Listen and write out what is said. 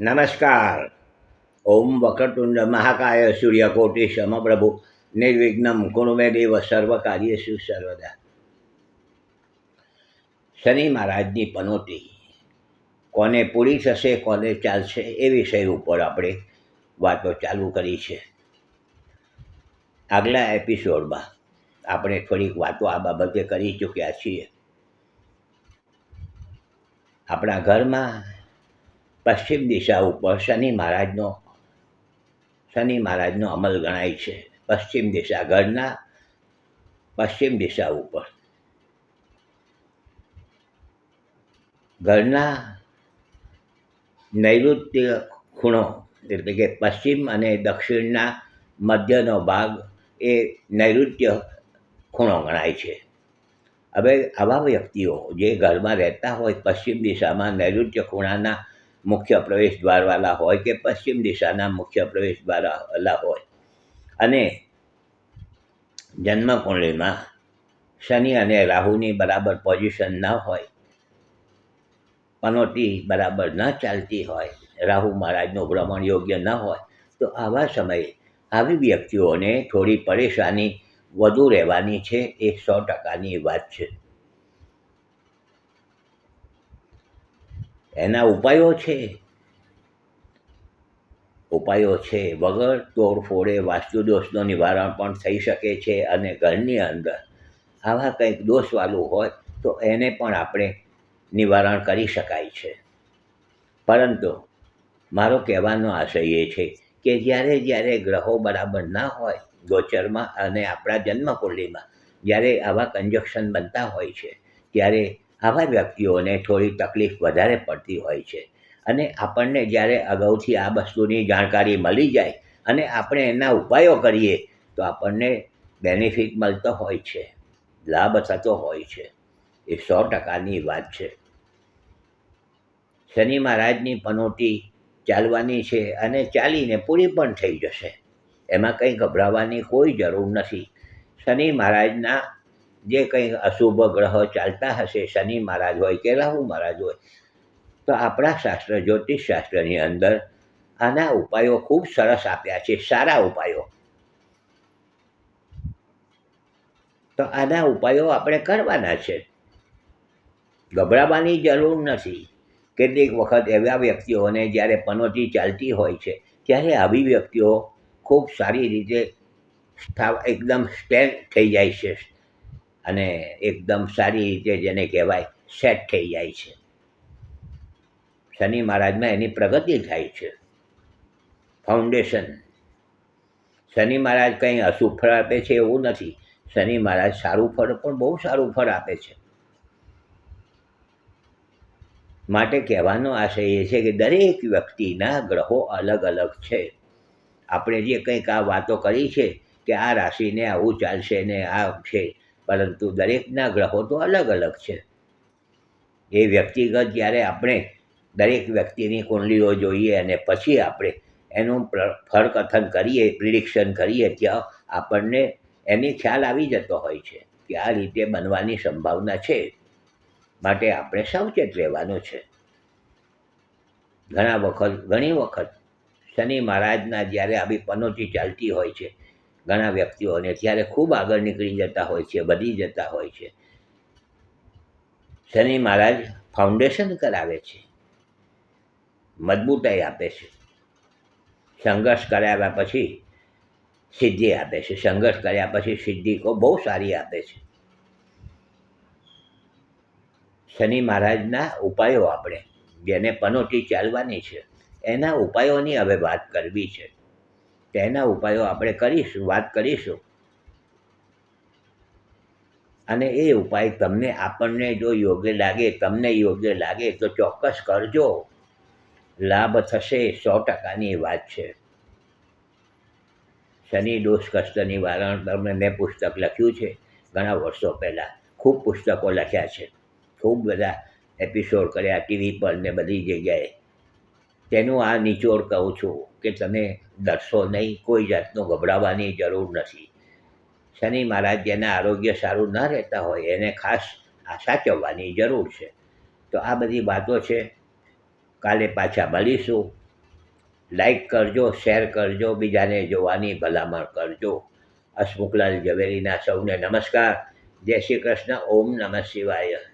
નમસ્કાર. ઓમ વક્રતુંડ મહાકાય સૂર્યકોટિ સમપ્રભુ નિર્વિઘ્નમ કુરુમે દેવ સર્વકાર્યેષુ સર્વદા. શનિ મહારાજની પનોતી કોને પૂરી થશે, કોને ચાલશે, એ વિષય ઉપર આપણે વાતો ચાલુ કરી છે. આગલા એપિસોડમાં આપણે થોડીક વાતો આ બાબતે કરી ચૂક્યા છીએ. આપણા ઘરમાં પશ્ચિમ દિશા ઉપર શનિ મહારાજનો શનિ મહારાજનો અમલ ગણાય છે. પશ્ચિમ દિશા ઘરના પશ્ચિમ દિશા ઉપર. ઘરના નૈઋત્ય ખૂણો એટલે કે પશ્ચિમ અને દક્ષિણના મધ્યનો ભાગ એ નૈઋત્ય ખૂણો ગણાય છે. હવે આવા વ્યક્તિઓ જે ઘરમાં રહેતા હોય પશ્ચિમ દિશામાં નૈઋત્ય ખૂણાના મુખ્ય પ્રવેશ દ્વારવાળા હોય કે પશ્ચિમ દિશાના મુખ્ય પ્રવેશ દ્વારવાળા હોય. અને જન્મકુંડળીમાં શનિ અને રાહુની બરાબર પોઝિશન ન હોય, પનોટી બરાબર ન ચાલતી હોય, રાહુ મહારાજનું ભ્રમણ યોગ્ય ન હોય, તો આવા સમયે આવી વ્યક્તિઓને થોડી પરેશાની વધુ રહેવાની છે એ સો ટકાની વાત છે. એના ઉપાયો છે? ઉપાયો છે વગર તોડફોડે વાસ્તુદોષનું નિવારણ પણ થઈ શકે છે અને ઘરની અંદર આવા કંઈક દોષવાળું હોય તો એને પણ આપણે નિવારણ કરી શકાય છે. પરંતુ મારો કહેવાનો આશય એ છે કે જ્યારે જ્યારે ગ્રહો બરાબર ના હોય ગોચરમાં અને આપણા જન્મકુંડલીમાં જ્યારે આવા કંજક્શન બનતા હોય છે, ત્યારે આવા વ્યક્તિઓને થોડી તકલીફ વધારે પડતી હોય છે. અને આપણને જ્યારે અગાઉથી આ વસ્તુની જાણકારી મળી જાય અને આપણે એના ઉપાયો કરીએ, તો આપણને બેનિફિટ મળતો હોય છે. લાભ થતો હોય છે. એ સો ટકાની વાત છે. શનિ મહારાજની પનોટી ચાલવાની છે અને ચાલીને પૂરી પણ થઈ જશે. એમાં કંઈ ગભરાવાની કોઈ જરૂર નથી. શનિ મહારાજના જે કંઈ અશુભ ગ્રહો ચાલતા હશે, શનિ મહારાજ હોય કે રાહુ મહારાજ હોય, તો આપણા શાસ્ત્ર, જ્યોતિષ શાસ્ત્રની અંદર આના ઉપાયો ખૂબ સરસ આપ્યા છે, સારા ઉપાયો. તો આના ઉપાયો આપણે કરવાના છે. ગભરાવાની જરૂર નથી. કેટલીક વખત એવા વ્યક્તિઓને જ્યારે પનોતી ચાલતી હોય છે, ત્યારે આવી વ્યક્તિઓ ખૂબ સારી રીતે એકદમ સ્ટેન્ડ થઈ જાય છે. અને એકદમ સારી રીતે જેને કહેવાય સેટ થઈ જાય છે. શનિ મહારાજમાં એની પ્રગતિ થાય છે. ફાઉન્ડેશન શનિ મહારાજ કંઈ અશુભ ફળ આપે છે એવું નથી. શનિ મહારાજ સારું ફળ પણ બહુ સારું ફળ આપે છે. માટે કહેવાનો આશય એ છે કે દરેક વ્યક્તિના ગ્રહો અલગ અલગ છે. આપણે જે કંઈક આ વાતો કરી છે કે આ રાશિને આવું ચાલશે ને આ છે પરંતુ દરેકના ગ્રહો તો અલગ અલગ છે. એ વ્યક્તિગત જ્યારે આપણે દરેક વ્યક્તિની કુંડલીઓ જોઈએ અને પછી આપણે એનું ફળકથન કરીએ, પ્રિડિક્શન કરીએ, ત્યાં આપણને એની ખ્યાલ આવી જતો હોય છે કે આ રીતે બનવાની સંભાવના છે. માટે આપણે સાવચેત રહેવાનું છે. ઘણા વખત, ઘણી વખત શનિ મહારાજના જ્યારે આવી પનોતી ચાલતી હોય છે ઘણા વ્યક્તિઓને ત્યારે ખૂબ આગળ નીકળી જતા હોય છે, વધી જતા હોય છે. શનિ મહારાજ ફાઉન્ડેશન કરાવે છે. મજબૂતાઈ આપે છે. સંઘર્ષ કરાવ્યા પછી સિદ્ધિ આપે છે. સંઘર્ષ કર્યા પછી સિદ્ધિ બહુ સારી આપે છે. શનિ મહારાજના ઉપાયો આપણે, જેને પનોટી ચાલવાની છે, એના ઉપાયોની હવે વાત કરવી છે. તેના ઉપાયો આપણે કરીશું, વાત કરીશું. અને એ ઉપાય તમને આપણને જો યોગ્ય લાગે, તમને યોગ્ય લાગે, તો ચોક્કસ કરજો. લાભ થશે સો ટકાની વાત છે. શનિ દોષ કષ્ટ નિવારણ તમને મેં પુસ્તક લખ્યું છે, ઘણા વર્ષો પહેલાં. ખૂબ પુસ્તકો લખ્યા છે. ખૂબ બધા એપિસોડ કર્યા ટીવી પર ને બધી જગ્યાએ. તેનું આ નિચોડ કહું છું કે તમે ડરશો નહીં, કોઈ જાતનું ગભરાવાની જરૂર નથી. શનિ મહારાજ જેના આરોગ્ય સારું ન રહેતા હોય એને ખાસ આ સાચવવાની જરૂર છે. તો આ બધી વાતો છે. કાલે પાછા મળીશું. લાઈક કરજો શેર કરજો, બીજાને જોવાની ભલામણ કરજો. હસમુખલાલ ઝવેરીના સૌને નમસ્કાર. જય શ્રી કૃષ્ણ. ઓમ નમઃ શિવાય.